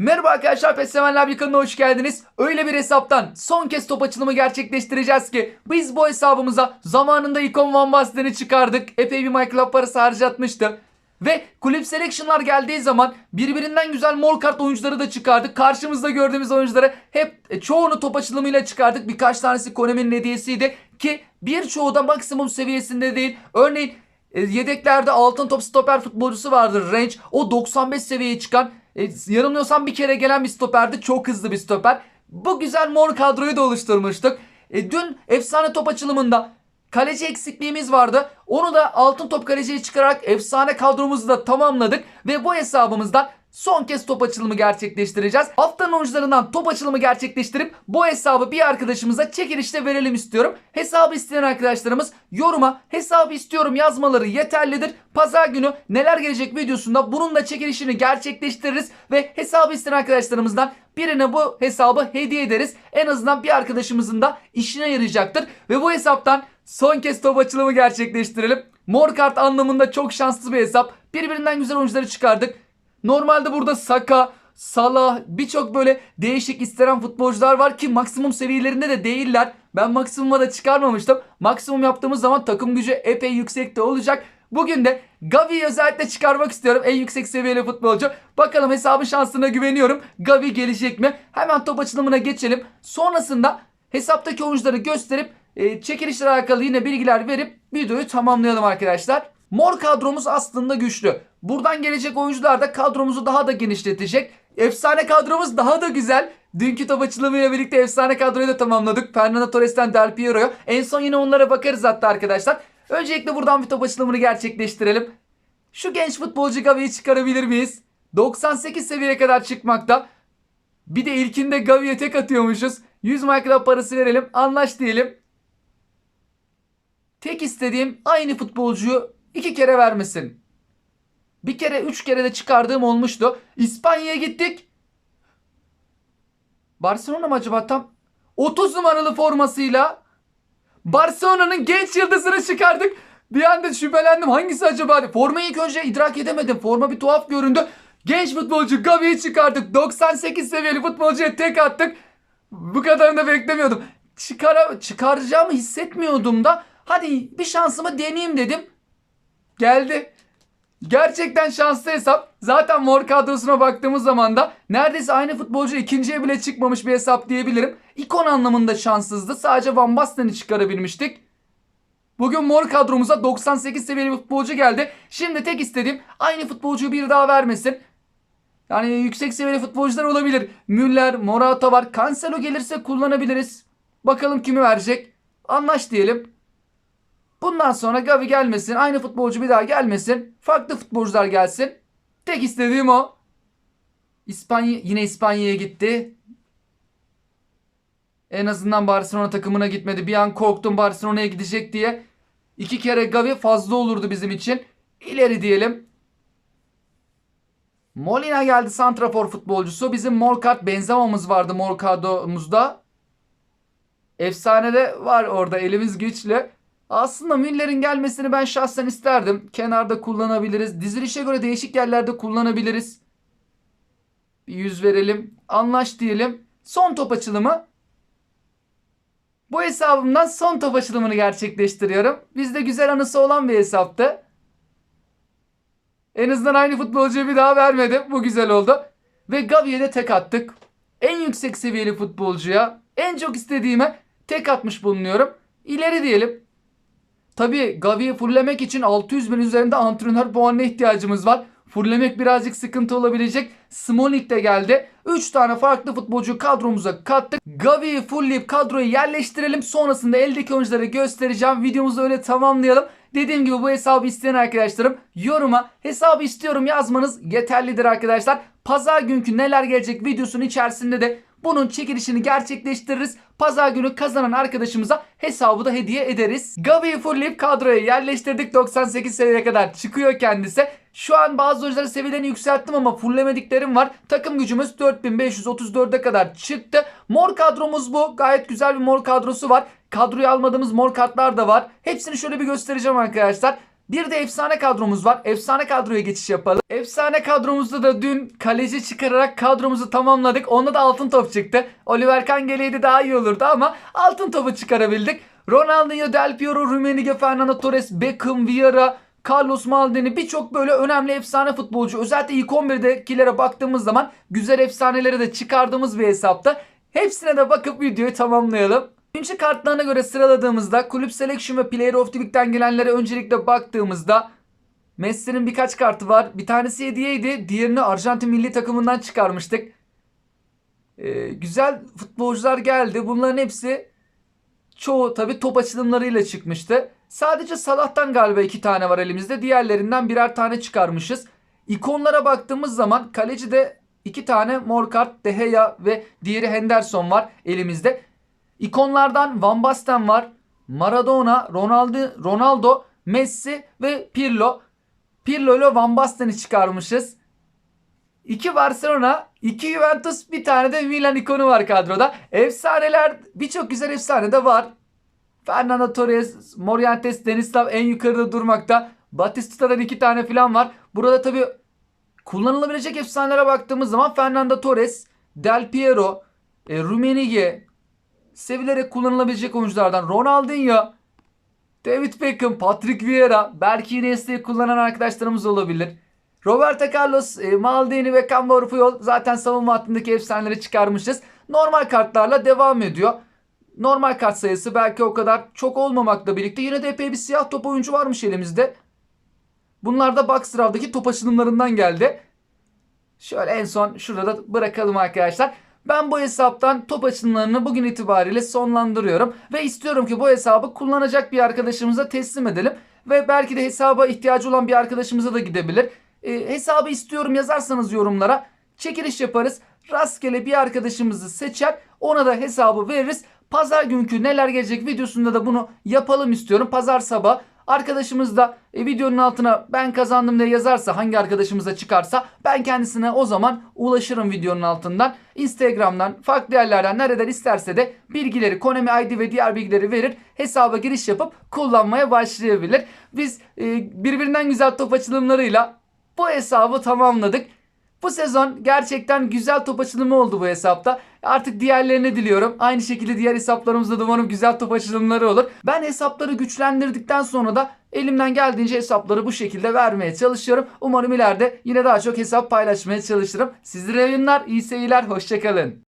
Merhaba arkadaşlar PES Sevenler bir kanalına hoş geldiniz. Öyle bir hesaptan son kez top açılımı gerçekleştireceğiz ki biz bu hesabımıza zamanında Icon Van Basten'i çıkardık. Epey bir MyClub parası harcatmıştı. Ve kulüp selection'lar geldiği zaman birbirinden güzel mor kart oyuncuları da çıkardık. Karşımızda gördüğümüz oyuncuları hep e, çoğunu top açılımıyla çıkardık. Birkaç tanesi Konami'nin hediyesiydi ki birçoğu da maksimum seviyesinde değil. Örneğin e, yedeklerde altın top stoper futbolcusu vardır Range. O 95 seviyeye çıkan e, yanılmıyorsam bir kere gelen bir stoperdi. Çok hızlı bir stoper. Bu güzel mor kadroyu da oluşturmuştuk. E, dün efsane top açılımında kaleci eksikliğimiz vardı. Onu da altın top kaleciyi çıkararak efsane kadromuzu da tamamladık. Ve bu hesabımızdan son kez top açılımı gerçekleştireceğiz. Haftanın oyuncularından top açılımı gerçekleştirip bu hesabı bir arkadaşımıza çekilişte verelim istiyorum. Hesabı isteyen arkadaşlarımız yoruma hesabı istiyorum yazmaları yeterlidir. Pazar günü neler gelecek videosunda bunun da çekilişini gerçekleştiririz ve hesabı isteyen arkadaşlarımızdan birine bu hesabı hediye ederiz. En azından bir arkadaşımızın da işine yarayacaktır. Ve bu hesaptan son kez top açılımı gerçekleştirelim. Mor kart anlamında çok şanslı bir hesap. Birbirinden güzel oyuncuları çıkardık. Normalde burada Saka, Salah birçok böyle değişik istenen futbolcular var ki maksimum seviyelerinde de değiller. Ben maksimuma da çıkarmamıştım. Maksimum yaptığımız zaman takım gücü epey yüksekte olacak. Bugün de Gavi'yi özellikle çıkarmak istiyorum. En yüksek seviyeli futbolcu. Bakalım hesabın şansına güveniyorum. Gavi gelecek mi? Hemen top açılımına geçelim. Sonrasında hesaptaki oyuncuları gösterip e, çekilişle alakalı yine bilgiler verip videoyu tamamlayalım arkadaşlar. Mor kadromuz aslında güçlü. Buradan gelecek oyuncular da kadromuzu daha da genişletecek. Efsane kadromuz daha da güzel. Dünkü top açılımıyla birlikte efsane kadroyu da tamamladık. Fernando Torres'ten Del Piero'ya. En son yine onlara bakarız hatta arkadaşlar. Öncelikle buradan bir top açılımını gerçekleştirelim. Şu genç futbolcu Gavi'yi çıkarabilir miyiz? 98 seviyeye kadar çıkmakta. Bir de ilkinde Gavi'ye tek atıyormuşuz. 100 MyClub parası verelim. Anlaş diyelim. Tek istediğim aynı futbolcuyu iki kere vermesin. Bir kere üç kere de çıkardığım olmuştu. İspanya'ya gittik. Barcelona mı acaba tam? 30 numaralı formasıyla Barcelona'nın genç yıldızını çıkardık. Bir anda şüphelendim. Hangisi acaba? Formayı ilk önce idrak edemedim. Forma bir tuhaf göründü. Genç futbolcu Gavi'yi çıkardık. 98 seviyeli futbolcuya tek attık. Bu kadarını da beklemiyordum. Çıkara, çıkaracağımı hissetmiyordum da. Hadi bir şansımı deneyeyim dedim. Geldi. Gerçekten şanslı hesap. Zaten mor kadrosuna baktığımız zaman da neredeyse aynı futbolcu ikinciye bile çıkmamış bir hesap diyebilirim. İkon anlamında şanssızdı. Sadece Van Basten'i çıkarabilmiştik. Bugün mor kadromuza 98 seviyeli futbolcu geldi. Şimdi tek istediğim aynı futbolcuyu bir daha vermesin. Yani yüksek seviyeli futbolcular olabilir. Müller, Morata var. Cancelo gelirse kullanabiliriz. Bakalım kimi verecek. Anlaş diyelim. Bundan sonra Gavi gelmesin. Aynı futbolcu bir daha gelmesin. Farklı futbolcular gelsin. Tek istediğim o. İspanya yine İspanya'ya gitti. En azından Barcelona takımına gitmedi. Bir an korktum Barcelona'ya gidecek diye. İki kere Gavi fazla olurdu bizim için. İleri diyelim. Molina geldi santrafor futbolcusu. Bizim mor kart Benzema'mız vardı mor kadromuzda. Efsane de var orada elimiz güçlü. Aslında Müller'in gelmesini ben şahsen isterdim. Kenarda kullanabiliriz. Dizilişe göre değişik yerlerde kullanabiliriz. Bir yüz verelim. Anlaş diyelim. Son top açılımı. Bu hesabımdan son top açılımını gerçekleştiriyorum. Bizde güzel anısı olan bir hesaptı. En azından aynı futbolcuyu bir daha vermedim. Bu güzel oldu. Ve Gavi'ye de tek attık. En yüksek seviyeli futbolcuya, en çok istediğime tek atmış bulunuyorum. İleri diyelim. Tabii Gavi'yi fulllemek için 600 bin üzerinde antrenör puanına ihtiyacımız var. Fulllemek birazcık sıkıntı olabilecek. Smolik de geldi. 3 tane farklı futbolcu kadromuza kattık. Gavi'yi fullleyip kadroyu yerleştirelim. Sonrasında eldeki oyuncuları göstereceğim. Videomuzu öyle tamamlayalım. Dediğim gibi bu hesabı isteyen arkadaşlarım yoruma hesabı istiyorum yazmanız yeterlidir arkadaşlar. Pazar günkü neler gelecek videosunun içerisinde de bunun çekilişini gerçekleştiririz. Pazar günü kazanan arkadaşımıza hesabı da hediye ederiz. Gavi'yi fullleyip kadroya yerleştirdik. 98 seviyeye kadar çıkıyor kendisi. Şu an bazı oyuncuların seviyelerini yükselttim ama fulllemediklerim var. Takım gücümüz 4534'e kadar çıktı. Mor kadromuz bu. Gayet güzel bir mor kadrosu var. Kadroyu almadığımız mor kartlar da var. Hepsini şöyle bir göstereceğim arkadaşlar. Bir de efsane kadromuz var. Efsane kadroya geçiş yapalım. Efsane kadromuzda da dün kaleci çıkararak kadromuzu tamamladık. Onda da altın top çıktı. Oliver Kahn geleydi daha iyi olurdu ama altın topu çıkarabildik. Ronaldinho, Del Piero, Rummenigge, Fernando Torres, Beckham, Vieira, Carlos Maldini birçok böyle önemli efsane futbolcu. Özellikle ilk 11'dekilere baktığımız zaman güzel efsaneleri de çıkardığımız bir hesapta. Hepsine de bakıp videoyu tamamlayalım. Oyuncu kartlarına göre sıraladığımızda kulüp selection ve player of the week'ten gelenlere öncelikle baktığımızda Messi'nin birkaç kartı var. Bir tanesi hediyeydi. Diğerini Arjantin milli takımından çıkarmıştık. Ee, güzel futbolcular geldi. Bunların hepsi çoğu tabi top açılımlarıyla çıkmıştı. Sadece Salah'tan galiba iki tane var elimizde. Diğerlerinden birer tane çıkarmışız. İkonlara baktığımız zaman kaleci de iki tane mor kart De Gea ve diğeri Henderson var elimizde. İkonlardan Van Basten var. Maradona, Ronaldo, Ronaldo, Messi ve Pirlo. Pirlo ile Van Basten'i çıkarmışız. İki Barcelona, iki Juventus, bir tane de Milan ikonu var kadroda. Efsaneler, birçok güzel efsane de var. Fernando Torres, Morientes, Denislav en yukarıda durmakta. Batistuta'dan iki tane falan var. Burada tabii kullanılabilecek efsanelere baktığımız zaman Fernando Torres, Del Piero, e, Rummenigge, sevilerek kullanılabilecek oyunculardan Ronaldinho, David Beckham, Patrick Vieira, belki yine kullanan arkadaşlarımız olabilir. Roberto Carlos, e, Maldini ve Cambor Puyol zaten savunma hattındaki efsaneleri çıkarmışız. Normal kartlarla devam ediyor. Normal kart sayısı belki o kadar çok olmamakla birlikte yine de epey bir siyah top oyuncu varmış elimizde. Bunlar da box top açılımlarından geldi. Şöyle en son şurada da bırakalım arkadaşlar. Ben bu hesaptan top açılımlarını bugün itibariyle sonlandırıyorum. Ve istiyorum ki bu hesabı kullanacak bir arkadaşımıza teslim edelim. Ve belki de hesaba ihtiyacı olan bir arkadaşımıza da gidebilir. E, hesabı istiyorum yazarsanız yorumlara çekiliş yaparız. Rastgele bir arkadaşımızı seçer ona da hesabı veririz. Pazar günkü neler gelecek videosunda da bunu yapalım istiyorum. Pazar sabah arkadaşımız da e, videonun altına ben kazandım diye yazarsa hangi arkadaşımıza çıkarsa ben kendisine o zaman ulaşırım videonun altından. Instagram'dan farklı yerlerden nereden isterse de bilgileri Konami ID ve diğer bilgileri verir. Hesaba giriş yapıp kullanmaya başlayabilir. Biz e, birbirinden güzel top açılımlarıyla bu hesabı tamamladık. Bu sezon gerçekten güzel top açılımı oldu bu hesapta. Artık diğerlerini diliyorum. Aynı şekilde diğer hesaplarımızda da umarım güzel top açılımları olur. Ben hesapları güçlendirdikten sonra da elimden geldiğince hesapları bu şekilde vermeye çalışıyorum. Umarım ileride yine daha çok hesap paylaşmaya çalışırım. Sizlere yayınlar, iyi seyirler, hoşçakalın.